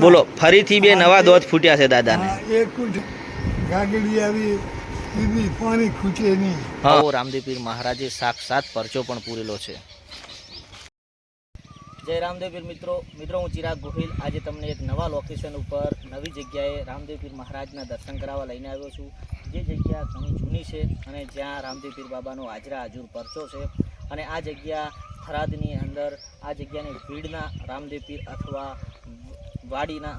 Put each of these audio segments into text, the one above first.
બોલો ફરીથી બે નવા દોત ફૂટ્યા છે દાદાને. એક કૂઠ ગાગડી આવી બીબી પાણી ખૂટે નહીં. હા. રામદેવપીર મહારાજે સાક્ષાત પરચો પણ પૂરેલો છે. જય રામદેવપીર મિત્રો. મિત્રો હું ચિરાગ ગોહિલ. આજે તમને એક નવા લોકેશન ઉપર નવી જગ્યાએ રામદેવપીર મહારાજના દર્શન કરાવવા લઈને આવ્યો છું. જે જગ્યા ઘણી જૂની છે અને જ્યાં રામદેવપીર બાબાનો હાજરા હાજુર પરચો છે. અને આ જગ્યા થરાદની અંદર આ જગ્યાને ભીડના રામદેવ પીર અથવા વાડીના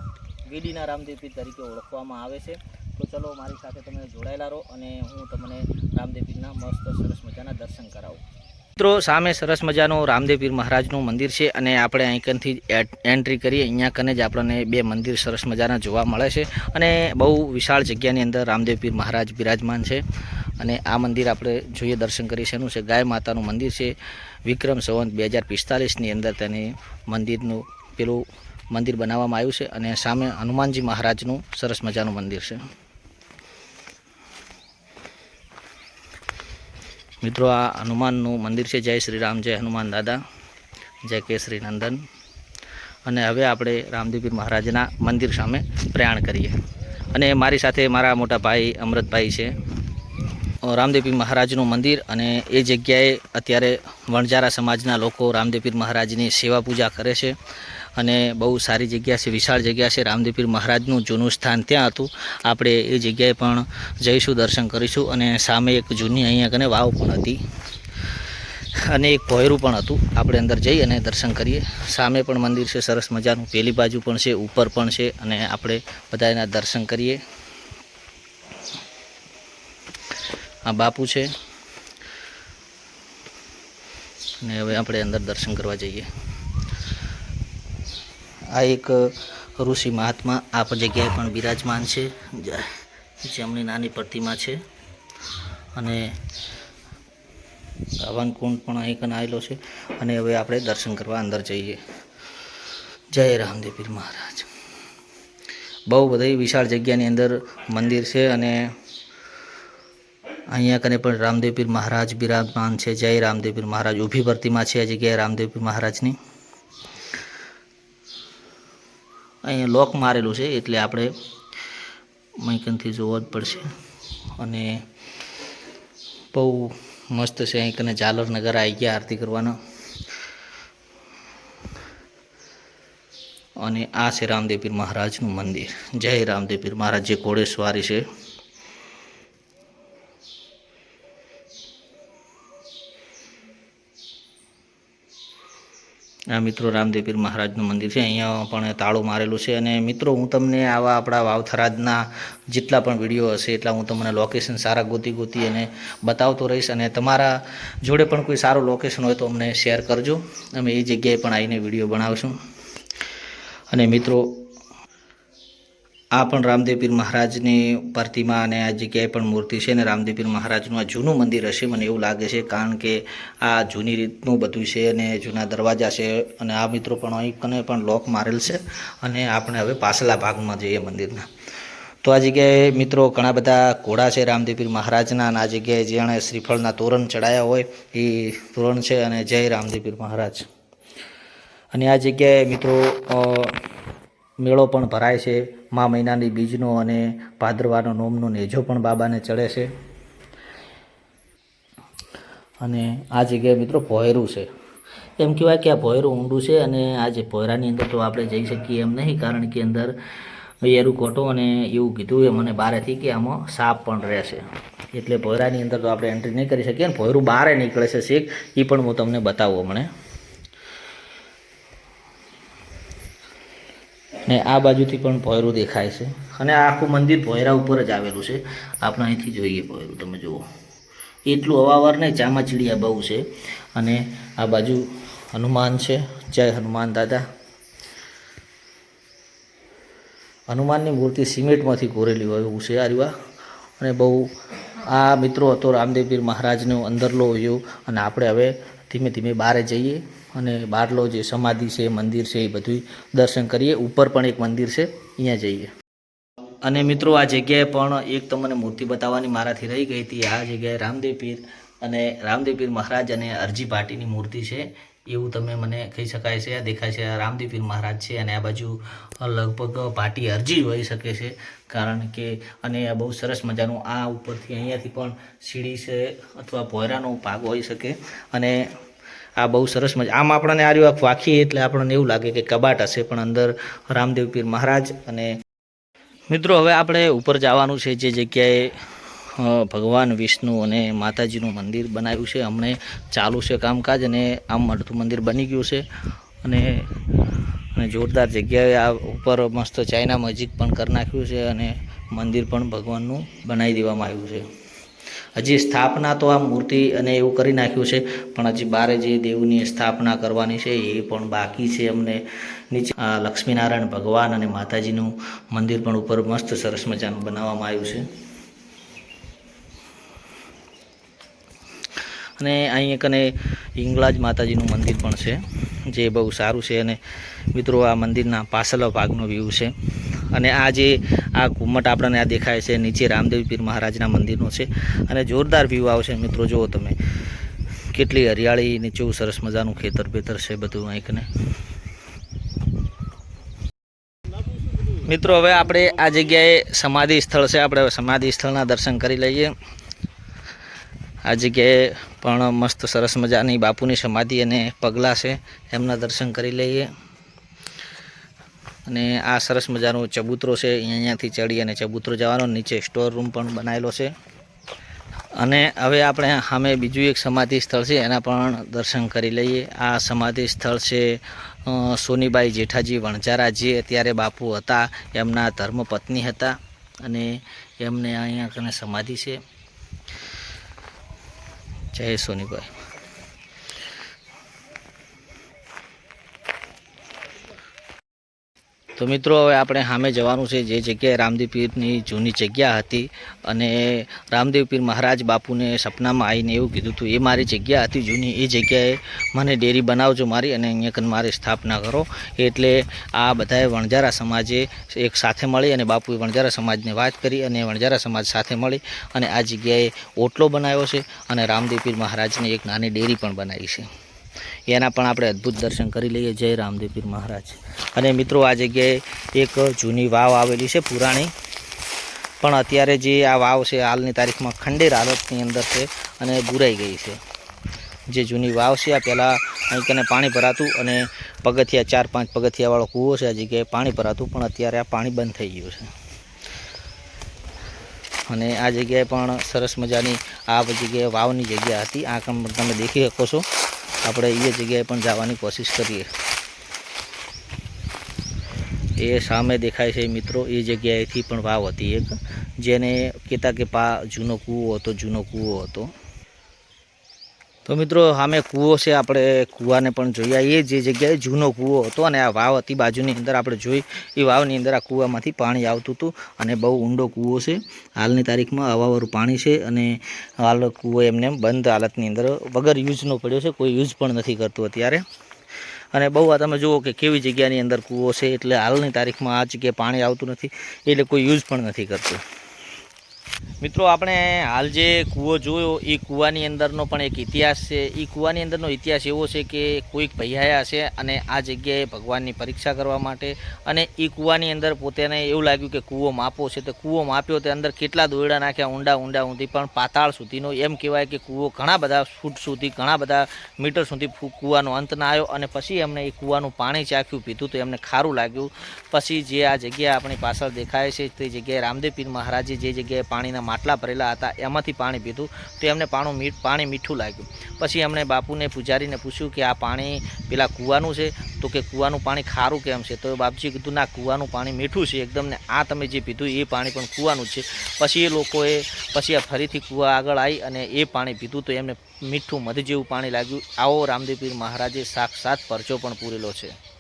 વીડીના રામદેવ પીર તરીકે ઓળખવામાં આવે છે. તો ચલો મારી સાથે તમે જોડાયેલા રહો અને હું તમને રામદેવ પીરના મસ્ત સરસ મજાના દર્શન કરાવું. મિત્રો, સામે સરસ મજાનું રામદેવ પીર મહારાજનું મંદિર છે અને આપણે અહીંકનથી એન્ટ્રી કરીએ. અહીંયા કને જ આપણને બે મંદિર સરસ મજાના જોવા મળે છે અને બહુ વિશાળ જગ્યાની અંદર રામદેવ પીર મહારાજ બિરાજમાન છે. અને આ મંદિર આપણે જોઈએ દર્શન કરી એનું છે ગાય માતાનું મંદિર છે. વિક્રમ સંવંત બે હજાર પિસ્તાલીસની અંદર તેની મંદિરનું પેલું મંદિર બનાવવામાં આવ્યું છે અને સામે હનુમાનજી મહારાજનું સરસ મજાનું મંદિર છે. મિત્રો, આ હનુમાનનું મંદિર છે. જય શ્રી રામ, જય હનુમાન દાદા, જય કેસરી નંદન. અને હવે આપણે રામદેવપીર મહારાજના મંદિર સામે પ્રયાણ કરીએ. અને મારી સાથે મારા મોટા ભાઈ અમૃતભાઈ છે. રામદેવપીર મહારાજનું મંદિર અને એ જગ્યાએ અત્યારે વણજારા સમાજના લોકો રામદેવપીર મહારાજની સેવા પૂજા કરે છે અને બહુ સારી જગ્યા છે, વિશાળ જગ્યા છે. રામદેવપીર મહારાજનું જૂનું સ્થાન ત્યાં હતું. આપણે એ જગ્યાએ પણ જઈશું, દર્શન કરીશું અને સામે એક જૂની અહીંયા કને વાવ પણ હતી અને એક ભોયરું પણ હતું. આપણે અંદર જઈ અને દર્શન કરીએ. સામે પણ મંદિર છે, સરસ મજાનું. પેલી બાજુ પણ છે, ઉપર પણ છે અને આપણે બધા દર્શન કરીએ. આ બાપુ છે. અને હવે આપણે અંદર દર્શન કરવા જઈએ. આ એક ઋષિ મહાત્મા આ જગ્યાએ પણ બિરાજમાન છે. જેમની નાની પ્રતિમા છે. અને હવન કુંડ પણ અહીં કન આવેલો છે. અને હવે આપણે દર્શન કરવા અંદર જઈએ. જય રામદેવ પીર મહારાજ. બહુ બધી વિશાળ જગ્યાની અંદર મંદિર છે અને અહીંયા કને પણ રામદેવ પીર મહારાજ બિરાજમાન છે. જય રામદેવપીર મહારાજ. ઊભી ભરતીમાં છે આ જગ્યાએ રામદેવપીર મહારાજની. અહીંયા લોક મારેલું છે એટલે આપણે મૈકનથી જોવો જ પડશે. અને બહુ મસ્ત છે. અહીં કને ઝાલર નગર આવી ગયા આરતી કરવાના. અને આ છે રામદેવ પીર મહારાજનું મંદિર. જય રામદેવ પીર મહારાજ. જે ઘોડેસવારી છે. મિત્રો રામદેવીર મહારાજનું મંદિર છે. અહીંયા પણ તાળું મારેલું છે અને મિત્રો હું તમને આવા આપણા વાવથરાજના જેટલા પણ વીડિયો હશે એટલા હું તમને લોકેશન સારા ગોતી ગોતી અને બતાવતો રહીશ અને તમારા જોડે પણ કોઈ સારું લોકેશન હોય તો અમને શેર કરજો. અમે એ જગ્યાએ પણ આવીને વીડિયો બનાવશું. અને મિત્રો આ પણ રામદેવપીર મહારાજની પ્રતિમા અને આ જગ્યાએ પણ મૂર્તિ છે અને રામદેવપીર મહારાજનું આ જૂનું મંદિર હશે, મને એવું લાગે છે, કારણ કે આ જૂની રીતનું બધું છે અને જૂના દરવાજા છે અને આ મિત્રો પણ અહીં કને પણ લોક મારેલ છે અને આપણે હવે પાછલા ભાગમાં જઈએ મંદિરના. તો આ જગ્યાએ મિત્રો ઘણા બધા ઘોડા છે રામદેવપીર મહારાજના અને આ જગ્યાએ જેણે શ્રીફળના તોરણ ચડાયા હોય એ તોરણ છે અને જય રામદેવપીર મહારાજ. અને આ જગ્યાએ મિત્રો મેળો પણ ભરાય છે. મા મહિનાની બીજનો અને ભાદરવાનો નોમનો નેજો પણ બાબાને ચડે છે. અને આ જગ્યાએ મિત્રો ભોયરું છે. એમ કહેવાય કે આ ભોયરું ઊંડું છે અને આ જે ભોયરાની અંદર તો આપણે જઈ શકીએ એમ નહીં, કારણ કે અંદર એરું કોટો અને એવું કીધું એ મને બહારેથી કે આમાં સાપ પણ રહેશે. એટલે ભોયરાની અંદર તો આપણે એન્ટ્રી નહીં કરી શકીએ અને ભોયરું બહારે નીકળે છે શેખ એ પણ હું તમને બતાવું હમણે. ને આ બાજુથી પણ ભોયરું દેખાય છે. અને આ આખું મંદિર ભોયરા ઉપર જ આવેલું છે. આપણે અહીંથી જોઈએ ભોયરું તમે જુઓ. એટલું અવાવર નહીં, ચામાચીડિયા બહુ છે. અને આ બાજુ હનુમાન છે. જય હનુમાન દાદા. હનુમાનની મૂર્તિ સિમેન્ટમાંથી કોરેલી હોય એવું છે આ અને બહુ આ મિત્રો હતો રામદેવ પીર મહારાજનો અંદરલો હોયો અને આપણે હવે ધીમે ધીમે બહાર જઈએ. અને બારલો જે સમાધિ છે, મંદિર છે, એ બધું દર્શન કરીએ. ઉપર પણ એક મંદિર છે, અહીંયા જઈએ. અને મિત્રો, આ જગ્યાએ પણ એક તમને મૂર્તિ બતાવવાની મારાથી રહી ગઈ હતી. આ જગ્યાએ રામદેવ પીર અને રામદેવ પીર મહારાજ અને અરજી પાટીની મૂર્તિ છે. એવું તમે મને કહી શકાય છે, આ દેખાય છે. આ રામદેવપીર મહારાજ છે અને આ બાજુ લગભગ પાટી અરજી હોઈ શકે છે. કારણ કે, અને આ બહુ સરસ મજાનું આ ઉપરથી અહીંયાથી પણ સીડી છે અથવા ભોયરાનો ભાગ હોઈ શકે. અને આ બહુ સરસ મજા આમ આપણને આ રહ્યું વાંખીએ એટલે આપણને એવું લાગે કે કબાટ હશે, પણ અંદર રામદેવપીર મહારાજ અને મિત્રો, હવે આપણે ઉપર જવાનું છે જે જગ્યાએ ભગવાન વિષ્ણુ અને માતાજીનું મંદિર બનાવ્યું છે. હમણે ચાલુ છે કામકાજ અને આમ અડધું મંદિર બની ગયું છે. અને અને જોરદાર જગ્યાએ આ ઉપર મસ્ત ચાઇના મસ્જિદ પણ કરી નાખ્યું છે અને મંદિર પણ ભગવાનનું બનાવી દેવામાં આવ્યું છે. હજી સ્થાપના તો આ મૂર્તિ અને એવું કરી નાખ્યું છે, પણ હજી બારે જે દેવની સ્થાપના કરવાની છે એ પણ બાકી છે અમને. નીચે લક્ષ્મીનારાયણ ભગવાન અને માતાજીનું મંદિર પણ ઉપર મસ્ત સરસ મજાનું બનાવવામાં આવ્યું છે. અને અહીં કને હિંગળાજ માતાજીનું મંદિર પણ છે, જે બહુ સારું છે અને મિત્રો આ મંદિરના પાછળ ભાગનો વ્યૂ છે. અને આ જે આ ઘુમ્મટ આપણને આ દેખાય છે, નીચે રામદેવ પીર મહારાજના મંદિરનો છે. અને જોરદાર વ્યૂ આવશે મિત્રો, જુઓ તમે. કેટલી હરિયાળી ને સરસ મજાનું ખેતર બેતર છે બધું અહીંકને. મિત્રો, હવે આપણે આ જગ્યાએ સમાધિ સ્થળ છે, આપણે સમાધિ સ્થળના દર્શન કરી લઈએ. આ જગ્યાએ પણ મસ્ત સરસ મજાની બાપુની સમાધિ અને પગલાં છે, એમના દર્શન કરી લઈએ. અને આ સરસ મજાનો ચબૂતરો છે. અહીંયાથી ચડી અને ચબૂતરો જવાનો. નીચે સ્ટોર રૂમ પણ બનાવેલો છે. અને હવે આપણે સામે બીજું એક સમાધિ સ્થળ છે. એના પણ દર્શન કરી લઈએ. આ સમાધિ સ્થળ છે સોનીબાઈ જેઠાજી વણઝારા. જે અત્યારે બાપુ હતા, એમના ધર્મપત્ની હતા અને એમને અહીંયા કને સમાધિ છે. જય સોનીભાઈ તો મિત્રો, હવે આપણે સામે જવાનું છે જે જગ્યાએ રામદેવ પીરની જૂની જગ્યા હતી અને રામદેવ પીર મહારાજ બાપુને સપનામાં આવીને એવું કીધું હતું, એ મારી જગ્યા હતી જૂની, એ જગ્યાએ મને ડેરી બનાવજો મારી અને અહીંયા કન મારી સ્થાપના કરો. એટલે આ બધાએ વણજારા સમાજે એક સાથે મળી અને બાપુએ વણજારા સમાજને વાત કરી અને વણજારા સમાજ સાથે મળી અને આ જગ્યાએ ઓટલો બનાવ્યો છે અને રામદેવ પીર મહારાજની એક નાની ડેરી પણ બનાવી છે. એના પણ આપણે અદ્ભુત દર્શન કરી લઈએ. જય રામદેવ પીર મહારાજ. અને મિત્રો, આ જગ્યાએ એક જૂની વાવ આવેલી છે, પુરાણી. પણ અત્યારે જે આ વાવ છે, હાલની તારીખમાં ખંડેર હાલતની અંદર છે અને ગુરાઈ ગઈ છે. જે જૂની વાવ છે, આ પહેલાં અહીં કને પાણી ભરાતું અને પગથિયા, ચાર પાંચ પગથિયાવાળો કૂવો છે, આ જગ્યાએ પાણી ભરાતું, પણ અત્યારે આ પાણી બંધ થઈ ગયું છે. અને આ જગ્યાએ પણ સરસ મજાની આ જગ્યાએ વાવની જગ્યા હતી. આ તમે દેખી શકો છો. આપણે એ જગ્યાએ પણ જવાની કોશિશ કરીએ. એ સામે દેખાય છે મિત્રો, એ જગ્યાએથી પણ વાવ હતી એક, જેને કહેતા કે પા જૂનો કૂવો હતો, જૂનો કૂવો હતો. તો મિત્રો, સામે કૂવો છે. આપણે કૂવાને પણ જોયા એ જે જગ્યાએ જૂનો કૂવો હતો અને આ વાવ હતી, બાજુની અંદર આપણે જોઈ એ વાવની અંદર આ કૂવામાંથી પાણી આવતું હતું અને બહુ ઊંડો કૂવો છે. હાલની તારીખમાં હવાવાળું પાણી છે અને હાલ કૂવો એમને એમ બંધ હાલતની અંદર વગર યુઝનો પડ્યો છે. કોઈ યુઝ પણ નથી કરતું અત્યારે. અને બહુ આ તમે જુઓ કે કેવી જગ્યાની અંદર કૂવો છે. એટલે હાલની તારીખમાં આ જગ્યાએ પાણી આવતું નથી. એટલે કોઈ યુઝ પણ નથી કરતું. મિત્રો, આપણે હાલ જે કૂવો જોયો, એ કૂવાની અંદરનો પણ એક ઇતિહાસ છે. એ કૂવાની અંદરનો ઇતિહાસ એવો છે કે કોઈક ભૈયાયા છે અને આ જગ્યાએ ભગવાનની પરીક્ષા કરવા માટે અને એ કૂવાની અંદર પોતાને એવું લાગ્યું કે કૂવો માપો છે. તો કૂવો માપ્યો તે અંદર કેટલા દોરડા નાખ્યા, ઊંડા ઊંડા ઊંધી, પણ પાતાળ સુધીનો એમ કહેવાય કે કૂવો ઘણા બધા ફૂટ સુધી, ઘણા બધા મીટર સુધી કૂવાનો અંત ના આવ્યો અને પછી એમને એ કૂવાનું પાણી ચાખ્યું, પીધું તો એમને ખારું લાગ્યું. પછી જે આ જગ્યા આપણી પાછળ દેખાય છે, તે જગ્યાએ રામદેવ પીર મહારાજે જે જગ્યાએ પાણીના માટલા ભરેલા હતા. એમાંથી પાણી પીધું. તો એમને પાણું પાણી મીઠું લાગ્યું. પછી એમણે બાપુને પૂજારીને પૂછ્યું કે આ પાણી પેલા કૂવાનું છે? તો કે કૂવાનું પાણી ખારું કેમ છે? તો બાપજીએ કીધું, ના, કૂવાનું પાણી મીઠું છે એકદમ ને આ તમે જે પીધું એ પાણી પણ કૂવાનું છે. પછી એ લોકોએ, પછી આ ફરીથી કૂવા આગળ આવી અને એ પાણી પીધું તો એમને મીઠું મધ જેવું પાણી લાગ્યું. આવો રામદેવ પીર મહારાજે સાક્ષાત પરચો પણ પૂરેલો છે.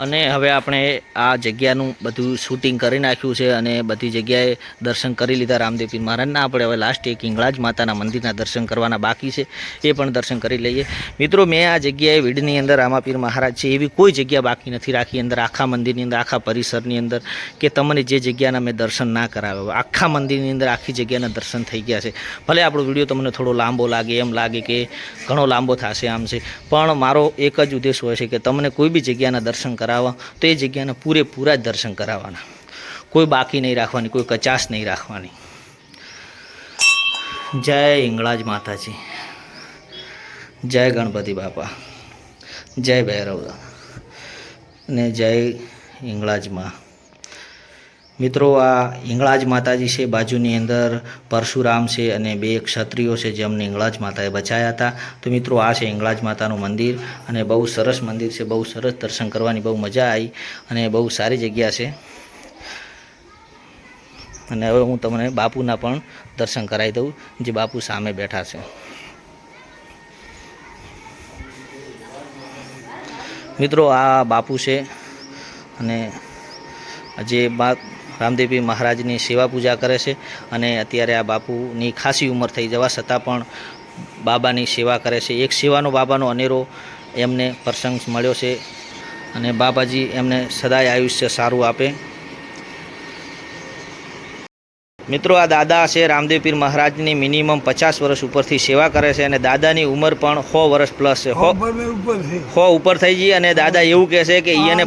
અને હવે આપણે આ જગ્યાનું બધું શૂટિંગ કરી નાખ્યું છે અને બધી જગ્યાએ દર્શન કરી લીધા રામદેવ પીર મહારાજના. આપણે હવે લાસ્ટ એક ઇંગળાજ માતાના મંદિરના દર્શન કરવાના બાકી છે. એ પણ દર્શન કરી લઈએ. મિત્રો, મેં આ જગ્યાએ વીડની અંદર રામાપીર મહારાજ છે, એવી કોઈ જગ્યા બાકી નથી રાખી અંદર, આખા મંદિરની અંદર, આખા પરિસરની અંદર, કે તમને જે જગ્યાના મેં દર્શન ના કરાવ્યા આખા મંદિરની અંદર આખી જગ્યાના દર્શન થઈ ગયા છે. ભલે આપણો વીડિયો તમને થોડો લાંબો લાગે, એમ લાગે કે ઘણો લાંબો થશે આમ છે, પણ મારો એક જ ઉદ્દેશ હોય છે કે તમને કોઈ બી જગ્યાના દર્શન કરાવવા, તો એ જગ્યાના પૂરેપૂરા દર્શન કરાવવાના. કોઈ બાકી નહીં રાખવાની, કોઈ કચાશ નહીં રાખવાની. જય હિંગળાજ માતાજી. જય ગણપતિ બાપા. જય ભૈરવ અને જય હિંગળાજમાં મિત્રો, આ હિંગળાજ માતાજી છે, બાજુની અંદર પરશુરામ છે અને બે ક્ષત્રિયો છે જેમને હિંગળાજ માતાએ બચાયા હતા. તો મિત્રો, આ છે હિંગળાજ માતાનું મંદિર અને બહુ સરસ મંદિર છે, બહુ સરસ દર્શન કરવાની બહુ મજા આવી અને બહુ સારી જગ્યા છે. અને હવે હું તમને બાપુના પણ દર્શન કરાવી દઉં, જે બાપુ સામે બેઠા છે. મિત્રો, આ બાપુ છે અને જે બા રામદેવજી મહારાજની સેવા પૂજા કરે છે અને અત્યારે આ બાપુની ખાસી ઉંમર થઈ જવા છતાં પણ બાબાની સેવા કરે છે. એક સેવાનો બાબાનો અનેરો એમને પ્રસંગ મળ્યો છે અને બાબાજી એમને સદાય આયુષ્ય સારું આપે. મિત્રો આ દાદા છે રામદેવ પીર મહારાજની મિનિમમ પચાસ વર્ષ ઉપરથી સેવા કરે છે અને દાદાની ઉંમર પણ સો વર્ષ પ્લસ છે. સો ઉપર થઈ. ગઈ અને દાદા એવું કહે છે કે એને.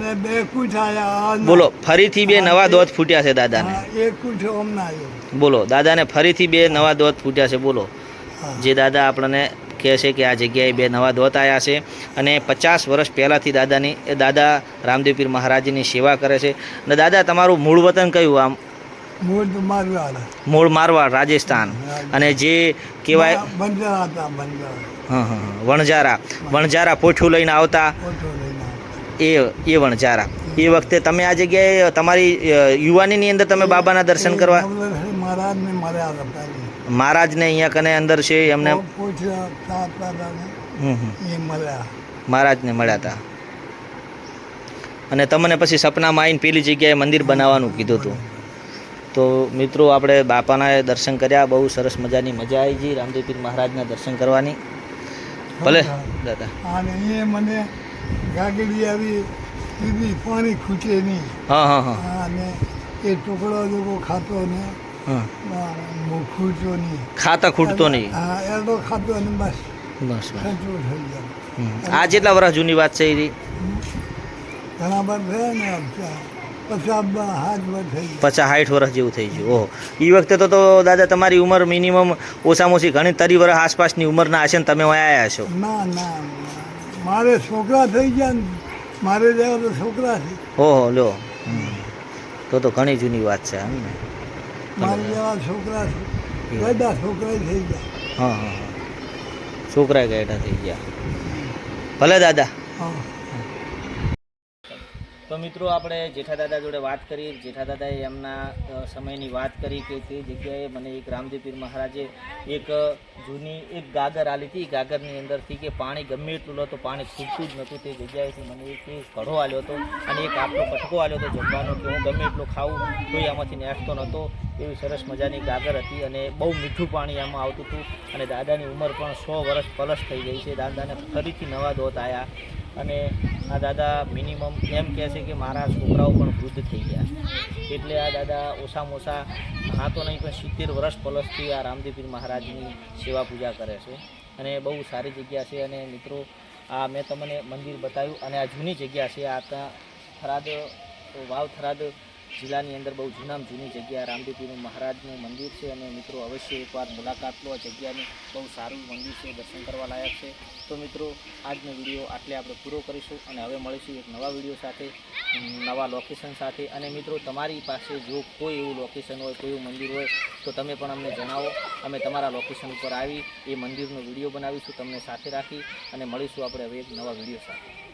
બોલો ફરીથી બે નવા દોત ફૂટ્યા છે દાદાને. બોલો દાદાને ફરીથી બે નવા દોત ફૂટ્યા છે બોલો. જે દાદા આપણને કહે છે કે આ જગ્યાએ બે નવા દોત આવ્યા છે અને પચાસ વર્ષ પહેલાંથી દાદાની એ દાદા રામદેવ પીર મહારાજની સેવા કરે છે. અને દાદા તમારું મૂળ વતન કયું આમ? મૂળ મારવાડ. રાજસ્થાન. અને જે કહેવાય બંજારા હતા બંજારા વણઝારા. વણઝારા પોઠું લઈને આવતા. એ એ વણઝારા. એ વખતે તમે આ જગ્યાએ તમારી યુવાનીની અંદર તમે બાબાના દર્શન કરવા મહારાજને અહીંયા કને અંદર છે એમને મહારાજને મળ્યા હતા અને તમને પછી સપનામાં આવીને પેલી જગ્યાએ મંદિર બનાવવાનું કીધું હતું તો મિત્રો આપણે બાપાના દર્શન કર્યા. બહુ સરસ મજાની મજા આવી ગઈ. રામદેવપીર મહારાજના દર્શન કરવાની. ભલે દાદા. અને એ મને ગાગડી આવી. દીદી પાણી ખૂટે નહીં. હા હા હા. અને એ ટુકડો જેવો ખાતો ને હા. ખૂચો નહીં. ખાતા ખૂટતો નહીં. હા એડો ખાતો ને બસ. બસ. આ જેટલા વર્ષ જૂની વાત છે એ ઘણા બધા થયા ને થઈ પચાસ સાઠ વર્ષ જેવું થઈ ગયું. ઓહો. એ વખતે તો તો દાદા તમારી ઉંમર મિનિમમ ઓછામાં ઓછી ઘણી તરી વર્ષ આસપાસની ઉંમરના હશે ને તમે આવ્યા છો ના ના. મારે છોકરા થઈ ગયા ને મારે જવા તો છોકરા છે. ઓહો લો. તો તો ઘણી જૂની વાત છે એમ ને? મારે જેવા છોકરા છે. બધા છોકરા થઈ ગયા. હા હા હા. છોકરા ગયેલા થઈ ગયા. ભલે દાદા. હા. તો મિત્રો આપણે જેઠા દાદા જોડે વાત કરી. જેઠા દાદાએ એમના સમયની વાત કરી કે તે જગ્યાએ મને એક રામદેવ પીર મહારાજે એક જૂની એક ગાગર આલી હતી. ગાગરની અંદરથી કે પાણી ગમે એટલું નહોતું પાણી ખૂટતું જ નહોતું. તે જગ્યાએથી મને એક ઘડો આલ્યો હતો અને એક આપણો કટકો આલ્યો હતો જમવાનો કે હું ગમે એટલું ખાઉં તો આમાંથી નેસતો નહોતો. એવી સરસ મજાની ગાગર હતી અને બહુ મીઠું પાણી આમાં આવતું હતું. અને દાદાની ઉંમર પણ સો વર્ષ પ્લસ થઈ ગઈ છે. દાદાને ફરીથી નવા દોત આવ્યા અને આ દાદા મિનિમમ એમ કહે છે કે મારા છોકરાઓ પણ વૃદ્ધ થઈ ગયા એટલે આ દાદા ઓછામાં ઓછા હા તો નહીં, પણ સિત્તેર વર્ષ પ્લસથી આ રામદેવપીર મહારાજની સેવા પૂજા કરે છે. અને બહુ સારી જગ્યા છે અને મિત્રો, આ મેં તમને મંદિર બતાવ્યું અને આ જૂની જગ્યા છે. આ ત્યાં થરાદ, વાવ થરાદ જિલ્લાની અંદર બહુ જૂનામાં જૂની જગ્યા રામદેવપીર મહારાજનું મંદિર છે અને મિત્રો અવશ્ય એકવાર મુલાકાત લો. આ જગ્યાની બહુ સારું મંદિર છે, દર્શન કરવા લાયક છે. તો મિત્રો, આજનો વીડિયો આટલે આપણે પૂરો કરીશું અને હવે મળીશું એક નવા વીડિયો સાથે, નવા લોકેશન સાથે. અને મિત્રો, તમારી પાસે જો કોઈ એવું લોકેશન હોય, કોઈ એવું મંદિર હોય, તો તમે પણ અમને જણાવો. અમે તમારા લોકેશન ઉપર આવી એ મંદિરનો વીડિયો બનાવીશું, તમને સાથે રાખી અને મળીશું આપણે હવે એક નવા વીડિયો સાથે.